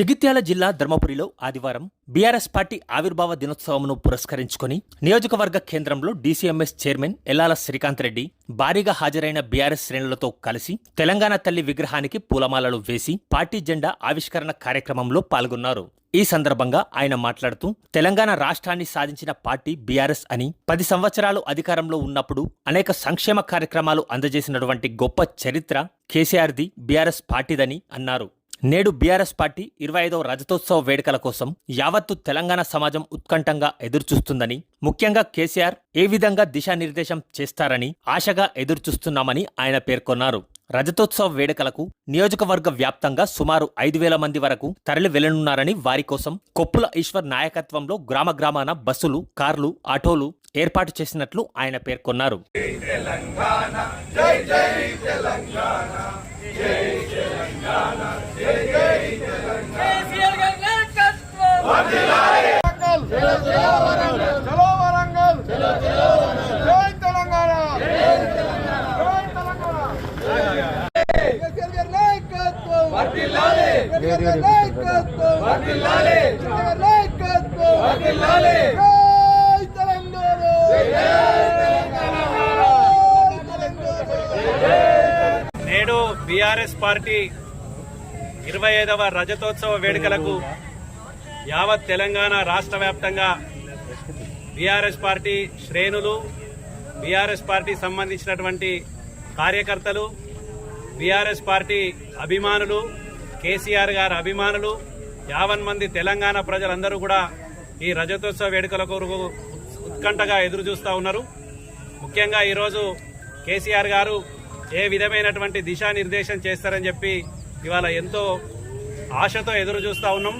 జగిత్యాల జిల్లా ధర్మపురిలో ఆదివారం BRS party ఆవిర్భావ దినోత్సవంను పురస్కరించుకుని నియోజకవర్గ కేంద్రంలో డీసీఎంఎస్ చైర్మన్ ఎల్లాల శ్రీకాంత్ రెడ్డి భారీగా హాజరైన బీఆర్ఎస్ శ్రేణులతో కలిసి తెలంగాణ తల్లి విగ్రహానికి పూలమాలలు వేసి పార్టీ జెండా ఆవిష్కరణ కార్యక్రమంలో పాల్గొన్నారు. ఈ సందర్భంగా ఆయన మాట్లాడుతూ తెలంగాణ రాష్ట్రాన్ని సాధించిన పార్టీ బీఆర్ఎస్ అని పది సంవత్సరాలు అధికారంలో ఉన్నప్పుడు అనేక సంక్షేమ కార్యక్రమాలు అందజేసినటువంటి గొప్ప చరిత్ర కేసీఆర్ది బీఆర్ఎస్ పార్టీదని అన్నారు. నేడు బీఆర్ఎస్ పార్టీ ఇరవై ఐదవ రజతోత్సవ వేడుకల కోసం యావత్తు తెలంగాణ సమాజం ఉత్కంఠంగా ఎదురుచూస్తుందని ముఖ్యంగా కేసీఆర్ ఏ విధంగా దిశానిర్దేశం చేస్తారని ఆశగా ఎదురుచూస్తున్నామని ఆయన పేర్కొన్నారు. రజతోత్సవ వేడుకలకు నియోజకవర్గ వ్యాప్తంగా సుమారు ఐదు వేల మంది వరకు తరలి వెళ్ళనున్నారని వారి కోసం కొప్పుల ఈశ్వర్ నాయకత్వంలో గ్రామ గ్రామాన బస్సులు కార్లు ఆటోలు ఏర్పాటు చేసినట్లు ఆయన పేర్కొన్నారు. కేసీఆర్ గారి నాయకత్వం చలో వరంగల్ జై తెలంగాణ జై తెలంగాణ కేసీఆర్ గారి నాయకత్వం కేసీఆర్ గారి నాయకత్వం కేసీఆర్ గారి నాయకత్వం జై తెలంగాణ జై నేడు బీఆర్ఎస్ పార్టీ ఇరవై ఐదవ రజతోత్సవ వేడుకలకు యావత్ తెలంగాణ రాష్ట్ర వ్యాప్తంగా బీఆర్ఎస్ పార్టీ శ్రేణులు బీఆర్ఎస్ పార్టీ సంబంధించినటువంటి కార్యకర్తలు బీఆర్ఎస్ పార్టీ అభిమానులు కేసీఆర్ గారి అభిమానులు యావన్ మంది తెలంగాణ ప్రజలందరూ కూడా ఈ రజతోత్సవ వేడుకల కొరకు ఉత్కంఠగా ఎదురు చూస్తూ ఉన్నారు. ముఖ్యంగా ఈరోజు కేసీఆర్ గారు ఏ విధమైనటువంటి దిశానిర్దేశం చేస్తారని చెప్పి ఇవాళ ఎంతో ఆశతో ఎదురు చూస్తూ ఉన్నాం.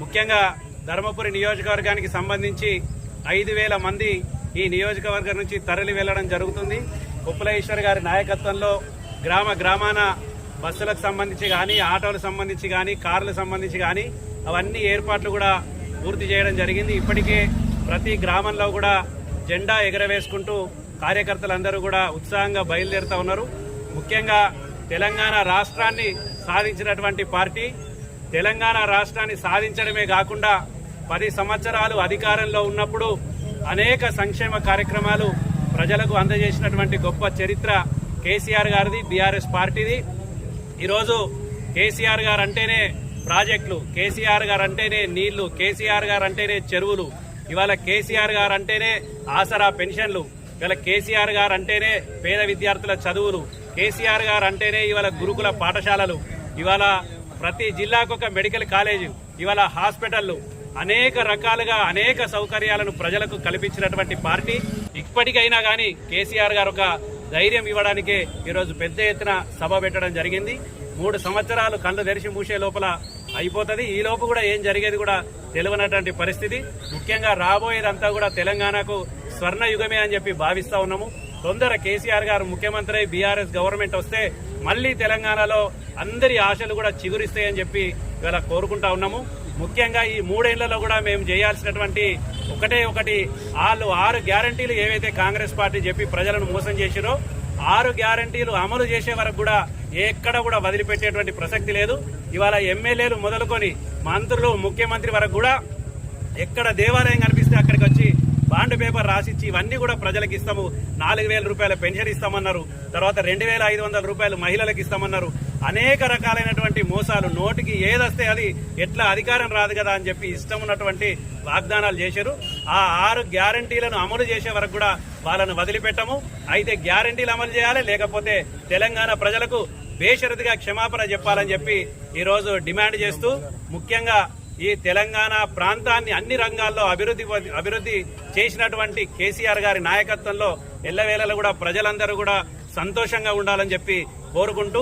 ముఖ్యంగా ధర్మపురి నియోజకవర్గానికి సంబంధించి ఐదు వేల మంది ఈ నియోజకవర్గం నుంచి తరలి వెళ్ళడం జరుగుతుంది. కుప్పలేశ్వర్ గారి నాయకత్వంలో గ్రామ గ్రామాన బస్సులకు సంబంధించి కానీ ఆటోలకు సంబంధించి కానీ కార్లకు సంబంధించి కానీ అవన్నీ ఏర్పాట్లు కూడా పూర్తి చేయడం జరిగింది. ఇప్పటికే ప్రతి గ్రామంలో కూడా జెండా ఎగరవేసుకుంటూ కార్యకర్తలందరూ కూడా ఉత్సాహంగా బయలుదేరుతూ ఉన్నారు. ముఖ్యంగా తెలంగాణ రాష్ట్రాన్ని సాధించినటువంటి పార్టీ తెలంగాణ రాష్ట్రాన్ని సాధించడమే కాకుండా పది సంవత్సరాలు అధికారంలో ఉన్నప్పుడు అనేక సంక్షేమ కార్యక్రమాలు ప్రజలకు అందజేసినటువంటి గొప్ప చరిత్ర కేసీఆర్ గారిది బీఆర్ఎస్ పార్టీది. ఈరోజు కేసీఆర్ గారు అంటేనే ప్రాజెక్టులు కేసీఆర్ గారు అంటేనే నీళ్ళు కేసీఆర్ గారు అంటేనే చెరువులు ఇవాళ కేసీఆర్ గారు అంటేనే ఆసరా పెన్షన్లు ఇవాళ కేసీఆర్ గారు అంటేనే పేద విద్యార్థుల చదువులు కేసీఆర్ గారు అంటేనే ఇవాళ గురుకుల పాఠశాలలు ఇవాళ ప్రతి జిల్లాకు ఒక మెడికల్ కాలేజీ ఇవాళ హాస్పిటళ్ళు అనేక రకాలుగా అనేక సౌకర్యాలను ప్రజలకు కల్పించినటువంటి పార్టీ. ఇప్పటికైనా కానీ కేసీఆర్ గారు ఒక ధైర్యం ఇవ్వడానికే ఈరోజు పెద్ద ఎత్తున సభ పెట్టడం జరిగింది. మూడు సంవత్సరాలు కళ్ళు తెరిచి మూసే లోపల అయిపోతుంది. ఈ లోపు కూడా ఏం జరిగేది కూడా తెలియనటువంటి పరిస్థితి. ముఖ్యంగా రాబోయేదంతా కూడా తెలంగాణకు స్వర్ణ యుగమే అని చెప్పి భావిస్తా ఉన్నాము. తొందర కేసీఆర్ గారు ముఖ్యమంత్రి బీఆర్ఎస్ గవర్నమెంట్ వస్తే మళ్ళీ తెలంగాణలో అందరి ఆశలు కూడా చిగురిస్తాయని చెప్పి ఇవాళ కోరుకుంటా ఉన్నాము. ముఖ్యంగా ఈ మూడేళ్ళలో కూడా మేము చేయాల్సినటువంటి ఒకటే ఒకటి వాళ్ళు ఆరు గ్యారంటీలు ఏవైతే కాంగ్రెస్ పార్టీ చెప్పి ప్రజలను మోసం చేసిరో ఆరు గ్యారంటీలు అమలు చేసే వరకు కూడా ఎక్కడ కూడా వదిలిపెట్టేటువంటి ప్రసక్తి లేదు. ఇవాళ ఎమ్మెల్యేలు మొదలుకొని మంత్రులు ముఖ్యమంత్రి వరకు కూడా ఎక్కడ దేవాలయం కనిపిస్తే అక్కడికి వచ్చి బాండ్ పేపర్ రాసిచ్చి ఇవన్నీ కూడా ప్రజలకు ఇస్తాము. నాలుగు వేల రూపాయల పెన్షన్ ఇస్తామన్నారు. తర్వాత రెండు వేల ఐదు వందల రూపాయలు మహిళలకు ఇస్తామన్నారు. అనేక రకాలైనటువంటి మోసాలు. నోటికి ఏదొస్తే అది ఎట్లా అధికారం రాదు కదా అని చెప్పి ఇష్టం ఉన్నటువంటి వాగ్దానాలు చేశారు. ఆ ఆరు గ్యారంటీలను అమలు చేసే వరకు కూడా వాళ్ళను వదిలిపెట్టము. అయితే గ్యారంటీలు అమలు చేయాలి లేకపోతే తెలంగాణ ప్రజలకు బేషరతిగా క్షమాపణ చెప్పాలని చెప్పి ఈరోజు డిమాండ్ చేస్తూ ముఖ్యంగా ఈ తెలంగాణ ప్రాంతాన్ని అన్ని రంగాల్లో అభివృద్ధి అభివృద్ధి చేసినటువంటి కేసీఆర్ గారి నాయకత్వంలో ఎల్లవేళలు కూడా ప్రజలందరూ కూడా సంతోషంగా ఉండాలని చెప్పి కోరుకుంటూ